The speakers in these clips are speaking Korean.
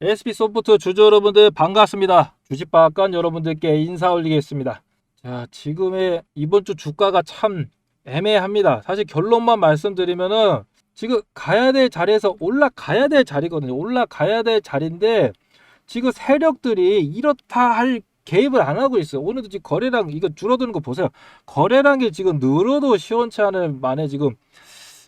SP 소프트 주주 여러분들 반갑습니다. 주식박간 여러분들께 인사 올리겠습니다. 자, 지금의 이번 주 주가가 참 애매합니다. 사실 결론만 말씀드리면은 지금 가야 될 자리에서 올라가야 될 자리거든요. 올라가야 될 자리인데 지금 세력들이 이렇다 할 개입을 안 하고 있어요. 오늘도 지금 거래량 이거 줄어드는 거 보세요. 거래량이 지금 늘어도 시원치 않을 만에 지금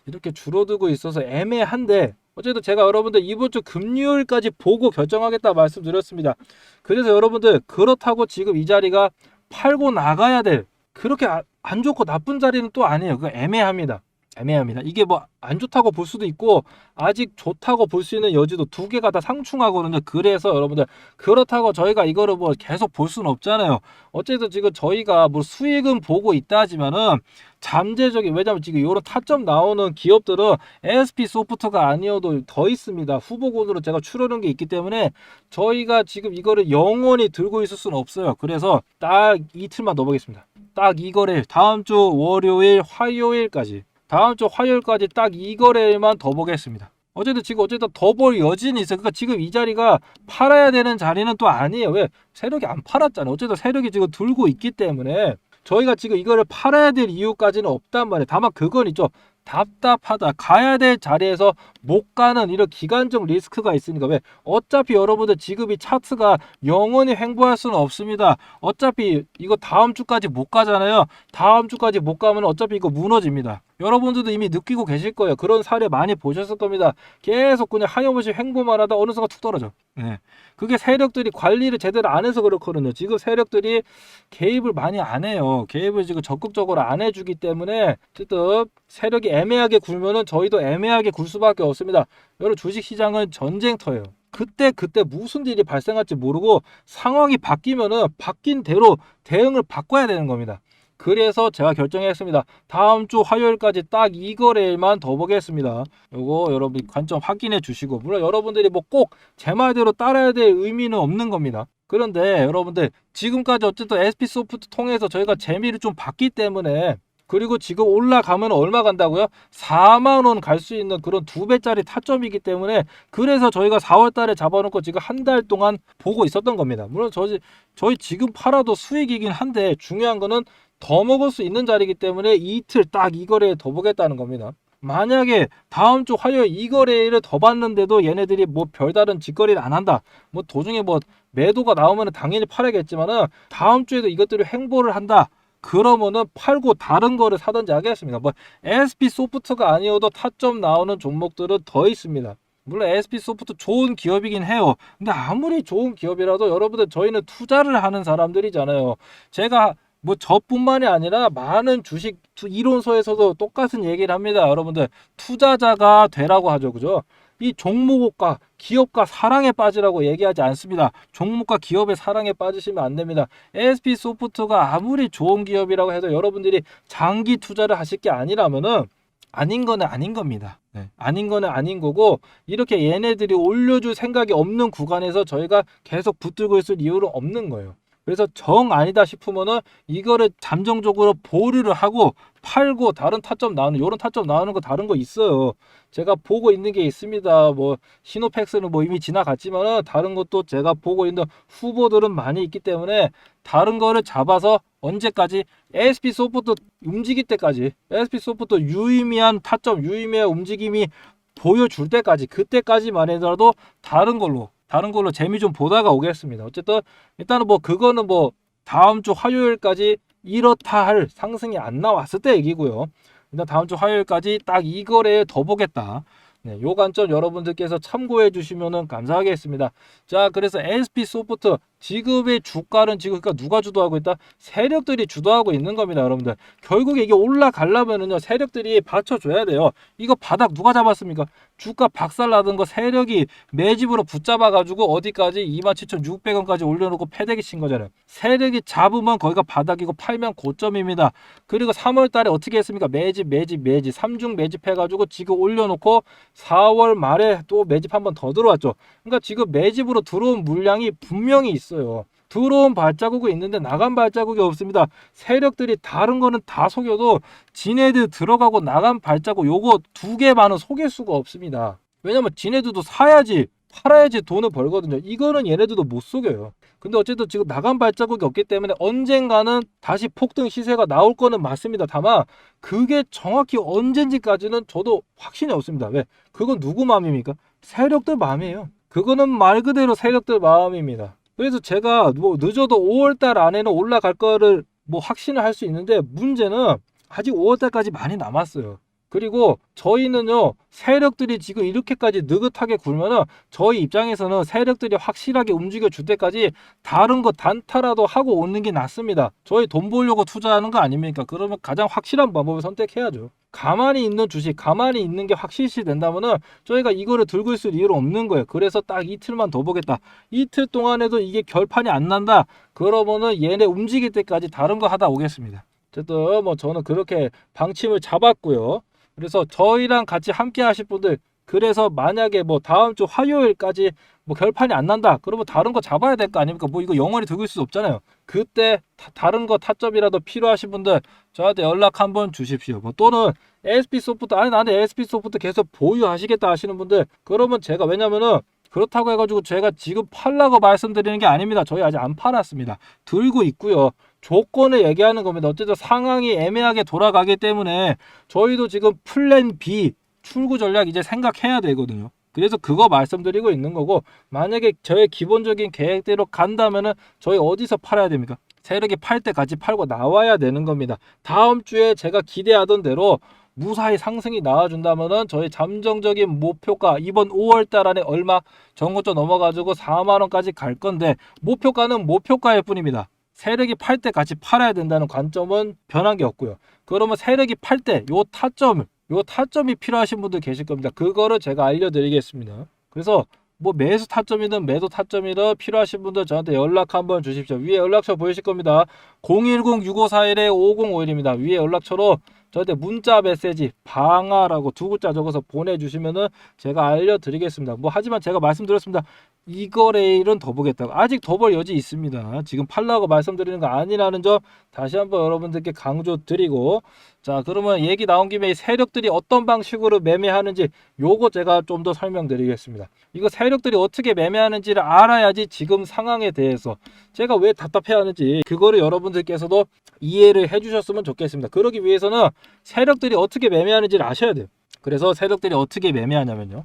이렇게 줄어들고 있어서 애매한데 어쨌든 제가 여러분들 이번 주 금요일까지 보고 결정하겠다 말씀드렸습니다. 그래서 여러분들 그렇다고 지금 이 자리가 팔고 나가야 될 그렇게 아- 안 좋고 나쁜 자리는 또 아니에요. 그거 애매합니다. 애매합니다. 이게 뭐 안 좋다고 볼 수도 있고 아직 좋다고 볼 수 있는 여지도 두 개가 다 상충하거든요. 그래서 여러분들 그렇다고 저희가 이거를 뭐 계속 볼 수는 없잖아요. 어쨌든 지금 저희가 뭐 수익은 보고 있다 하지만은 잠재적인 왜냐면 지금 이런 타점 나오는 기업들은 SP 소프트가 아니어도 더 있습니다. 후보군으로 제가 추려놓은 게 있기 때문에 저희가 지금 이거를 영원히 들고 있을 수는 없어요. 그래서 딱 이틀만 더 보겠습니다. 딱 이거를 다음 주 월요일, 화요일까지 다음 주 화요일까지 딱 이 거래만 더 보겠습니다. 어쨌든 지금 어쨌든 더 볼 여지는 있어요. 그러니까 지금 이 자리가 팔아야 되는 자리는 또 아니에요. 왜? 세력이 안 팔았잖아요. 어쨌든 세력이 지금 들고 있기 때문에 저희가 지금 이거를 팔아야 될 이유까지는 없단 말이에요. 다만 그건 있죠. 답답하다. 가야 될 자리에서 못 가는 이런 기간적 리스크가 있으니까 왜? 어차피 여러분들 지금 이 차트가 영원히 횡보할 수는 없습니다. 어차피 이거 다음 주까지 못 가잖아요. 다음 주까지 못 가면 어차피 이거 무너집니다. 여러분들도 이미 느끼고 계실 거예요. 그런 사례 많이 보셨을 겁니다. 계속 그냥 하염없이 횡보만 하다 어느 순간 툭 떨어져. 네. 그게 세력들이 관리를 제대로 안 해서 그렇거든요. 지금 세력들이 개입을 많이 안 해요. 개입을 지금 적극적으로 안 해주기 때문에 어쨌든 세력이 애매하게 굴면은 저희도 애매하게 굴 수밖에 없습니다. 여러분 주식 시장은 전쟁터예요. 그때 그때 무슨 일이 발생할지 모르고 상황이 바뀌면은 바뀐 대로 대응을 바꿔야 되는 겁니다. 그래서 제가 결정했습니다. 다음 주 화요일까지 딱 이 거래일만 더 보겠습니다. 요거 여러분 관점 확인해 주시고 물론 여러분들이 뭐 꼭 제 말대로 따라야 될 의미는 없는 겁니다. 그런데 여러분들 지금까지 어쨌든 SP 소프트 통해서 저희가 재미를 좀 봤기 때문에 그리고 지금 올라가면 얼마 간다고요? 4만 원 갈 수 있는 그런 두 배짜리 타점이기 때문에 그래서 저희가 4월 달에 잡아놓고 지금 한 달 동안 보고 있었던 겁니다. 물론 저희 저희 지금 팔아도 수익이긴 한데 중요한 거는 더 먹을 수 있는 자리이기 때문에 이틀 딱 이 거래에 더 보겠다는 겁니다. 만약에 다음 주 화요일 이 거래를 더 봤는데도 얘네들이 뭐 별다른 짓거리를 안 한다. 뭐 도중에 뭐 매도가 나오면 당연히 팔아야겠지만은 다음 주에도 이것들이 횡보를 한다. 그러면은 팔고 다른 거를 사든지 하겠습니다. 뭐 SP 소프트가 아니어도 타점 나오는 종목들은 더 있습니다. 물론 SP 소프트 좋은 기업이긴 해요. 근데 아무리 좋은 기업이라도 여러분들 저희는 투자를 하는 사람들이잖아요. 제가 뭐 저뿐만이 아니라 많은 주식 투- 이론서에서도 똑같은 얘기를 합니다. 여러분들 투자자가 되라고 하죠. 그죠? 이 종목과 기업과 사랑에 빠지라고 얘기하지 않습니다. 종목과 기업의 사랑에 빠지시면 안 됩니다. ASP 소프트가 아무리 좋은 기업이라고 해도 여러분들이 장기 투자를 하실 게 아니라면은 아닌 거는 아닌 겁니다. 네. 아닌 거는 아닌 거고 이렇게 얘네들이 올려줄 생각이 없는 구간에서 저희가 계속 붙들고 있을 이유는 없는 거예요. 그래서 정 아니다 싶으면은 이거를 잠정적으로 보류를 하고 팔고 다른 타점 나오는 이런 타점 나오는 거 다른 거 있어요. 제가 보고 있는 게 있습니다. 뭐 시노팩스는 뭐 이미 지나갔지만은 다른 것도 제가 보고 있는 후보들은 많이 있기 때문에 다른 거를 잡아서 언제까지 ASP 소프트 움직일 때까지 ASP 소프트 유의미한 타점, 유의미한 움직임이 보여줄 때까지 그때까지만 해도 다른 걸로 다른 걸로 재미 좀 보다가 오겠습니다. 어쨌든 일단은 뭐 그거는 뭐 다음 주 화요일까지 이렇다 할 상승이 안 나왔을 때 얘기고요. 일단 다음 주 화요일까지 딱 이 거래에 더 보겠다. 네, 요 관점 여러분들께서 참고해 주시면 감사하겠습니다. 자, 그래서 SP 소프트 지금의 주가는 지금 그러니까 누가 주도하고 있다? 세력들이 주도하고 있는 겁니다, 여러분들. 결국에 이게 올라가려면은요, 세력들이 받쳐줘야 돼요. 이거 바닥 누가 잡았습니까? 주가 박살나던 거 세력이 매집으로 붙잡아가지고 어디까지 27,600원까지 올려놓고 패대기 친 거잖아요. 세력이 잡으면 거기가 바닥이고 팔면 고점입니다. 그리고 3월 달에 어떻게 했습니까? 매집, 매집, 매집. 3중 매집해가지고 지금 올려놓고 4월 말에 또 매집 한 번 더 들어왔죠. 그러니까 지금 매집으로 들어온 물량이 분명히 있어 요. 들어온 발자국이 있는데 나간 발자국이 없습니다. 세력들이 다른 거는 다 속여도 지네들 들어가고 나간 발자국 요거 두 개만은 속일 수가 없습니다. 왜냐면 지네들도 사야지 팔아야지 돈을 벌거든요. 이거는 얘네들도 못 속여요. 근데 어쨌든 지금 나간 발자국이 없기 때문에 언젠가는 다시 폭등 시세가 나올 거는 맞습니다. 다만 그게 정확히 언젠지까지는 저도 확신이 없습니다. 왜? 그건 누구 마음입니까? 세력들 마음이에요. 그거는 말 그대로 세력들 마음입니다. 그래서 제가 뭐 늦어도 5월달 안에는 올라갈 거를 뭐 확신을 할 수 있는데 문제는 아직 5월달까지 많이 남았어요. 그리고 저희는요 세력들이 지금 이렇게까지 느긋하게 굴면은 저희 입장에서는 세력들이 확실하게 움직여 줄 때까지 다른 거 단타라도 하고 오는 게 낫습니다. 저희 돈 벌려고 투자하는 거 아닙니까? 그러면 가장 확실한 방법을 선택해야죠. 가만히 있는 주식, 가만히 있는 게 확실시 된다면은 저희가 이거를 들고 있을 이유는 없는 거예요. 그래서 딱 이틀만 더 보겠다. 이틀 동안에도 이게 결판이 안 난다. 그러면은 얘네 움직일 때까지 다른 거 하다 오겠습니다. 어쨌든 뭐 저는 그렇게 방침을 잡았고요. 그래서 저희랑 같이 함께 하실 분들 그래서 만약에 뭐 다음 주 화요일까지 뭐 결판이 안 난다. 그러면 다른 거 잡아야 될 거 아닙니까? 뭐 이거 영원히 있을 수 없잖아요. 그때 다, 다른 거 타점이라도 필요하신 분들 저한테 연락 한번 주십시오. 뭐 또는 SP 소프트 아니 나는 SP 소프트 계속 보유하시겠다 하시는 분들 그러면 제가 왜냐면은 그렇다고 해가지고 제가 지금 팔라고 말씀드리는 게 아닙니다. 저희 아직 안 팔았습니다. 들고 있고요. 조건을 얘기하는 겁니다. 어쨌든 상황이 애매하게 돌아가기 때문에 저희도 지금 플랜 B 출구 전략 이제 생각해야 되거든요. 그래서 그거 말씀드리고 있는 거고 만약에 저의 기본적인 계획대로 간다면은 저희 어디서 팔아야 됩니까? 세력이 팔때 같이 팔고 나와야 되는 겁니다. 다음 주에 제가 기대하던 대로 무사히 상승이 나와준다면은 저희 잠정적인 목표가 이번 5월달 안에 얼마 전고점 넘어가지고 4만 원까지 갈 건데 목표가는 목표가일 뿐입니다. 세력이 팔때 같이 팔아야 된다는 관점은 변한 게 없고요. 그러면 세력이 팔 때 요 타점을 요 타점이 필요하신 분들 계실 겁니다. 그거를 제가 알려드리겠습니다. 그래서 뭐 매수 타점이든 매도 타점이든 필요하신 분들 저한테 연락 한번 주십시오. 위에 연락처 보이실 겁니다. 010-6541-5051입니다. 위에 연락처로 저한테 문자 메시지 방아라고 두 글자 적어서 보내주시면은 제가 알려드리겠습니다. 뭐 하지만 제가 말씀드렸습니다. 이 거래일은 더 보겠다고 아직 더볼 여지 있습니다. 지금 팔라고 말씀드리는 거 아니라는 점 다시 한번 여러분들께 강조 드리고 자 그러면 얘기 나온 김에 이 세력들이 어떤 방식으로 매매하는지 요거 제가 좀 더 설명드리겠습니다. 이거 세력들이 어떻게 매매하는지를 알아야지 지금 상황에 대해서 제가 왜 답답해하는지 그거를 여러분들께서도 이해를 해주셨으면 좋겠습니다. 그러기 위해서는 세력들이 어떻게 매매하는지를 아셔야 돼요. 그래서 세력들이 어떻게 매매하냐면요.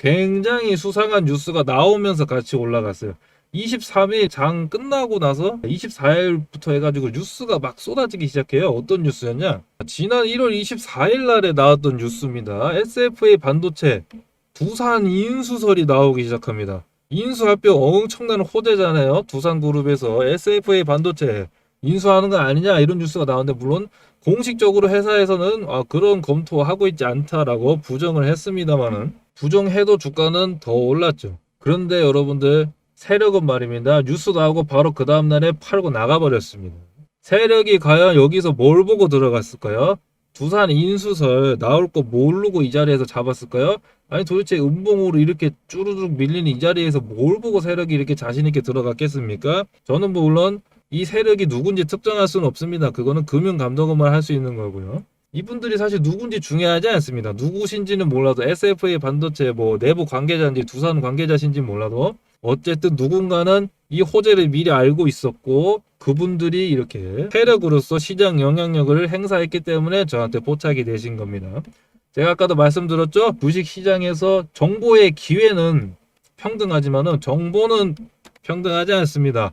굉장히 수상한 뉴스가 나오면서 같이 올라갔어요. 23일 장 끝나고 나서 24일부터 해가지고 뉴스가 막 쏟아지기 시작해요. 어떤 뉴스였냐? 지난 1월 24일 날에 나왔던 뉴스입니다. SFA 반도체 부산 인수설이 나오기 시작합니다. 인수합병 엄청난 호재잖아요. 두산그룹에서 SFA 반도체 인수하는 거 아니냐 이런 뉴스가 나오는데 물론 공식적으로 회사에서는 아, 그런 검토하고 있지 않다라고 부정을 했습니다만은 부정해도 주가는 더 올랐죠. 그런데 여러분들 세력은 말입니다. 뉴스 나오고 바로 그 다음날에 팔고 나가버렸습니다. 세력이 과연 여기서 뭘 보고 들어갔을까요? 두산 인수설 나올 거 모르고 이 자리에서 잡았을까요? 아니 도대체 음봉으로 이렇게 쭈루룩 밀리는 이 자리에서 뭘 보고 세력이 이렇게 자신 있게 들어갔겠습니까? 저는 뭐 물론 이 세력이 누군지 특정할 수는 없습니다. 그거는 금융감독원만 할 수 있는 거고요. 이분들이 사실 누군지 중요하지 않습니다. 누구신지는 몰라도 SFA 반도체 뭐 내부 관계자인지 두산 관계자신지 몰라도 어쨌든 누군가는 이 호재를 미리 알고 있었고 그분들이 이렇게 세력으로서 시장 영향력을 행사했기 때문에 저한테 포착이 되신 겁니다. 제가 아까도 말씀드렸죠. 주식 시장에서 정보의 기회는 평등하지만은 정보는 평등하지 않습니다.